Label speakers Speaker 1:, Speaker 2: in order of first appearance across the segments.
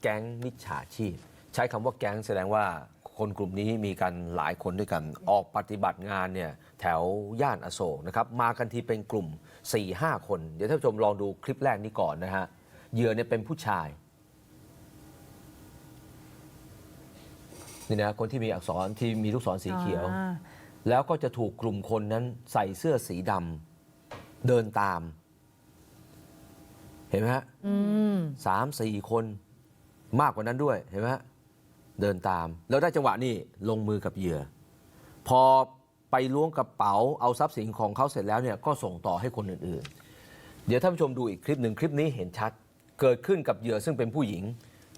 Speaker 1: แก๊งมิจฉาชีพ ใช้คำว่าแก๊งแสดงว่าคนกลุ่มนี้มีกันหลายคนด้วยกัน ออกปฏิบัติงานเนี่ยแถวย่านอโศกนะครับมากันทีเป็นกลุ่ม 4-5 คน เดี๋ยวท่านผู้ชมลองดูคลิปแรกนี้ก่อนนะฮะเหยื่อเนี่ยเป็นผู้ชายนี่นะคนที่มีอักษรที่มีลูกศรสีเขียว
Speaker 2: อ่า
Speaker 1: แล้วก็จะถูกกลุ่มคนนั้นใส่เสื้อสีดำเดินตาม เห็นไหมฮะ
Speaker 2: อืม
Speaker 1: สามสี่คน มากกว่านั้นด้วยเห็นไหมฮะเดินตาม แล้วได้จังหวะนี่ลงมือกับเหยื่อ พอไปล้วงกระเป๋าเอาทรัพย์สินของเขาเสร็จแล้วเนี่ยก็ส่งต่อให้คนอื่นๆ เดี๋ยวท่านผู้ชมดูอีกคลิปหนึ่งคลิปนี้เห็นชัด เกิดขึ้นกับเหยื่อซึ่งเป็นผู้หญิง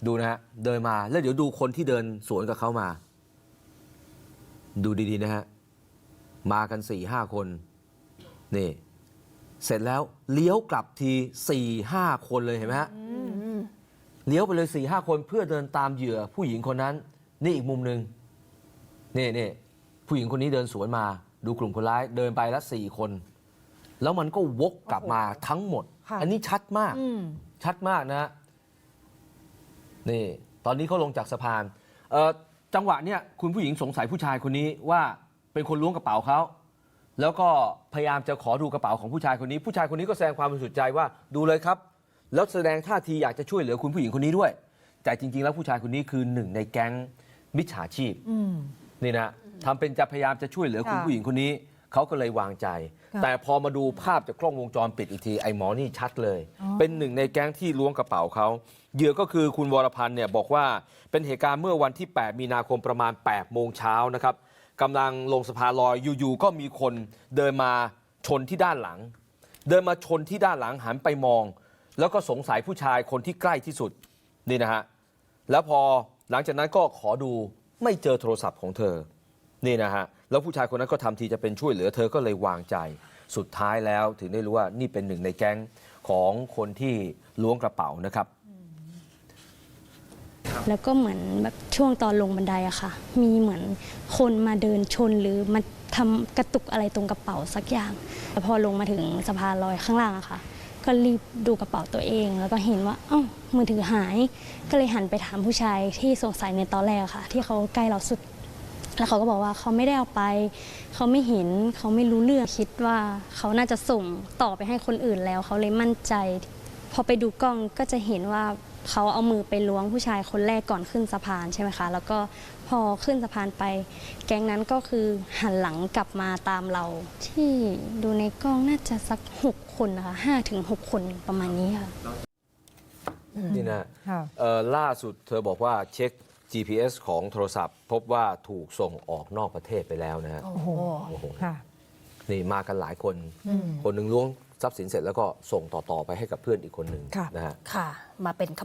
Speaker 1: ดูนะฮะเดินมาแล้วเดี๋ยวดูคนที่เดินสวนกับเขามา ดูดีๆนะฮะมากัน4ี่ห้าคนนี่เสร็จแล้วเลี้ยวกลับที4ี่ห้าคนเลยเห็นไหมฮะ เลี้ยวไปเลย4ี่ห้าคนเพื่อเดินตามเหยื่อผู้หญิงคนนั้น นี่อีกมุมหนึ่งนี่นี่ผู้หญิงคนนี้เดินสวนมา ดูกลุ่มคนร้ายเดินไปแล้วสี่คน แล้วมันก็วกกลับมาทั้งหมด
Speaker 2: ค่ะ
Speaker 1: อันนี้ชัดมาก
Speaker 2: อืม
Speaker 1: ชัดมากนะฮะนี่ ตอนนี้เขาลงจากสะพานเอ่อจังหวะเนี้ยคุณผู้หญิงสงสัยผู้ชายคนนี้ว่าเป็นคนล้วงกระเป๋าเขา แล้วก็พยายามจะขอดูกระเป๋าของผู้ชายคนนี้ ผู้ชายคนนี้ก็แสดงความบริสุทธิ์ใจว่าดูเลยครับ แล้วแสดงท่าทีอยากจะช่วยเหลือคุณผู้หญิงคนนี้ด้วย แต่จริง ๆ แล้วผู้ชายคนนี้คือหนึ่งในแก๊งมิจฉาชีพ
Speaker 2: อืม
Speaker 1: นี่นะทำเป็นจะพยายามจะช่วยเหลือคุณ
Speaker 2: ค่ะ
Speaker 1: ผู้หญิงคนนี้เขาก็เลยวางใจ
Speaker 2: ค่ะ
Speaker 1: แต่พอมาดูภาพจากกล้องวงจรปิดอีกทีไอ้หมอนี่ชัดเลย
Speaker 2: อ๋อ
Speaker 1: เป็นหนึ่งในแก๊งที่ล้วงกระเป๋าเขาเหยื่อก็คือคุณวรพันธ์เนี่ยบอกว่าเป็นเหตุการณ์เมื่อวันที่ 8 มีนาคมประมาณ 8 โมงเช้านะครับกำลังลงสะพานลอยอยู่ๆก็มีคนเดินมาชนที่ด้านหลัง เดินมาชนที่ด้านหลังหันไปมอง แล้วก็สงสัยผู้ชายคนที่ใกล้ที่สุดนี่นะฮะแล้วพอหลังจากนั้นก็ขอดูไม่เจอโทรศัพท์ของเธอนี่นะฮะแล้วผู้ชายคนนั้นก็ทำทีจะเป็นช่วยเหลือเธอก็เลยวางใจ สุดท้ายแล้วถึงได้รู้ว่านี่เป็นหนึ่งในแก๊งของคนที่ล้วงกระเป๋านะครับ
Speaker 3: แล้วก็เหมือนแบบช่วงตอนลงบันไดอะค่ะ มีเหมือนคนมาเดินชนหรือมาทำกระตุกอะไรตรงกระเป๋าสักอย่างแต่พอลงมาถึงสะพานลอยข้างล่างอะค่ะ ก็รีบดูกระเป๋าตัวเอง แล้วก็เห็นว่าเอ้ามือถือหาย ก็เลยหันไปถามผู้ชายที่สงสัยในตอนแรกค่ะ ที่เขาใกล้เราสุด แล้วเขาก็บอกว่าเขาไม่ได้เอาไป เขาไม่เห็นเขาไม่รู้เรื่องคิดว่าเขาน่าจะส่งต่อไปให้คนอื่นแล้ว เขาเลยมั่นใจ พอไปดูกล้องก็จะเห็นว่าเขาเอามือไปล้วงผู้ชายคนแรกก่อนขึ้นสะพานใช่ไหมคะ แล้วก็พอขึ้นสะพานไป แก๊งนั้นก็คือหันหลังกลับมาตามเรา ที่ดูในกล้องน่าจะสักหก คนนะคะห้าถึงหกคนประมาณนี้ค่ะ
Speaker 1: นี่นะ
Speaker 2: ค่ะ
Speaker 1: เอ่อล่าสุดเธอบอกว่าเช็ค GPS ของโทรศัพท์ พบว่าถูกส่งออกนอกประเทศไปแล้วนะฮะ
Speaker 2: โอ้โห
Speaker 1: โอ้โห
Speaker 2: ค่ะ
Speaker 1: นี่มากันหลายคน
Speaker 2: อืม
Speaker 1: คนหนึ่งล้วงทรัพย์สินเสร็จแล้วก็ส่งต่อ ๆ ไปให้กับเพื่อนอีกคนหนึ่ง
Speaker 2: ค่ะ
Speaker 1: นะฮะ
Speaker 4: ค่ะ มาเป็นข